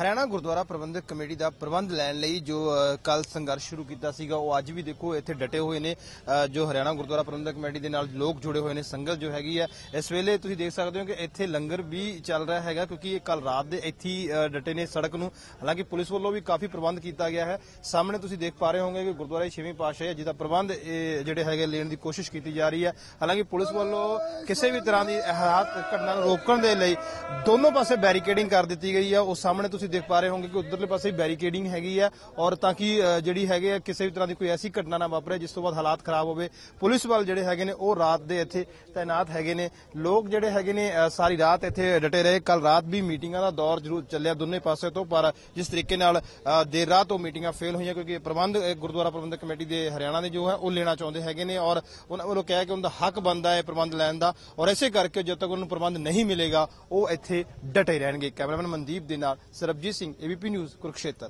Haryana Gurdwara Prabandhak committee ਦਾ ਪ੍ਰਬੰਧ ਲੈਣ ਲਈ ਜੋ ਕੱਲ ਸੰਘਰਸ਼ ਸ਼ੁਰੂ ਕੀਤਾ ਸੀਗਾ, ਉਹ ਅੱਜ ਵੀ ਦੇਖੋ ਇੱਥੇ ਡਟੇ ਹੋਏ ਨੇ ਜੋ ਹਰਿਆਣਾ ਗੁਰਦੁਆਰਾ ਪ੍ਰਬੰਧਕ ਕਮੇਟੀ ਦੇ ਨਾਲ ਲੋਕ ਜੁੜੇ ਹੋਏ ਨੇ ਸੰਗਤ ਜੋ ਹੈਗੀ ਹੈ ਇਸ ਵੇਲੇ ਤੁਸੀਂ ਦੇਖ ਸਕਦੇ ਹੋ ਕਿ ਇੱਥੇ ਲੰਗਰ ਵੀ ਚੱਲ ਰਿਹਾ ਹੈਗਾ, ਕਿਉਂਕਿ ਇਹ ਕੱਲ ਰਾਤ ਦੇ ਇੱਥੇ ਡਟੇ ਨੇ ਸੜਕ ਨੂੰ। ਹਾਲਾਂਕਿ ਪੁਲਿਸ ਵੱਲੋਂ ਵੀ ਕਾਫੀ ਪ੍ਰਬੰਧ ਕੀਤਾ ਗਿਆ ਹੈ। ਸਾਹਮਣੇ ਤੁਸੀਂ ਦੇਖ ਪਾ ਰਹੇ ਹੋਵੋਗੇ ਕਿ ਗੁਰਦੁਆਰਾ ਛੇਵੀਂ ਪਾਤਸ਼ਾਹ ਹੈ, ਜਿਹਦਾ ਪ੍ਰਬੰਧ ਇਹ ਜਿਹੜੇ ਹੈਗੇ ਲੈਣ ਦੀ ਕੋਸ਼ਿਸ਼ ਕੀਤੀ ਜਾ ਰਹੀ ਹੈ। ਹਾਲਾਂਕਿ ਪੁਲਿਸ ਵੱਲੋਂ ਕਿਸੇ ਵੀ ਤਰ੍ਹਾਂ ਦੀ ਹਾਲਾਤ ਘਟਨਾ ਨੂੰ ਰੋਕਣ ਦੇ ਲਈ ਦੋਨੋਂ ਪਾਸੇ ਬੈਰੀਕੇਡਿੰਗ ਕਰ ਦਿੱਤੀ ਗਈ ਹੈ। ਉਹ ਸਾਹਮਣੇ ਤੁਸੀਂ ਦੇਖ ਪਾ ਰਹੇ ਹੋਵੋਗੇ ਕਿ ਉਧਰਲੇ ਪਾਸੇ ਬੈਰੀਕੇਡਿੰਗ ਹੈਗੀ ਹੈ ਔਰ ਤਾਂ ਕਿ ਜਿਹੜੀ ਹੈਗੇ ਆ ਕਿਸੇ ਵੀ ਤਰ੍ਹਾਂ ਦੀ ਕੋਈ ਐਸੀ ਘਟਨਾ ਨਾ ਵਾਪਰੇ ਜਿਸ ਤੋਂ ਬਾਅਦ ਹਾਲਾਤ ਖਰਾਬ ਹੋਵੇ। ਪੁਲਿਸ ਵੱਲ ਜਿਹੜੇ ਹੈਗੇ ਨੇ, ਉਹ ਰਾਤ ਦੇ ਇੱਥੇ ਤਾਇਨਾਤ ਹੈਗੇ ਨੇ। ਲੋਕ ਜਿਹੜੇ ਹੈਗੇ ਨੇ ਸਾਰੀ ਰਾਤ ਇੱਥੇ ਡਟੇ ਰਹੇ। ਕੱਲ ਰਾਤ ਵੀ ਮੀਟਿੰਗਾਂ ਦਾ ਦੌਰ ਜ਼ਰੂਰ ਚੱਲਿਆ ਦੋਨੇ ਪਾਸੇ ਤੋਂ, ਪਰ ਜਿਸ ਤਰੀਕੇ ਨਾਲ ਦੇਰ ਰਾਤ ਉਹ ਮੀਟਿੰਗਾਂ ਫੇਲ ਹੋਈਆਂ, ਕਿਉਂਕਿ ਪ੍ਰਬੰਧ ਗੁਰਦੁਆਰਾ ਪ੍ਰਬੰਧਕ ਕਮੇਟੀ ਦੇ ਹਰਿਆਣਾ ਦੇ ਜੋ ਹੈ, ਉਹ ਲੈਣਾ ਚਾਹੁੰਦੇ ਹੈਗੇ ਨੇ ਔਰ ਉਹਨਾਂ ਵੱਲੋਂ ਕਿਹਾ ਕਿ ਉਹਨਾਂ ਦਾ ਹੱਕ ਬਣਦਾ ਹੈ ਪ੍ਰਬੰਧ ਲੈਣ ਦਾ। ਔਰ ਇਸੇ ਕਰਕੇ ਜਦ ਤੱਕ ਉਹਨਾਂ ਨੂੰ ਪ੍ਰਬੰਧ ਨਹੀਂ ਮਿਲੇਗਾ, ਉਹ ਇੱਥੇ ਡਟੇ ਰਹਿਣਗੇ। ਕੈਮਰਾਮੈਨ ਮਨਦੀਪ ਦੇ ਨਾਲ हरभजीत सिंग एबीपी न्यूज कुरुक्षेत्र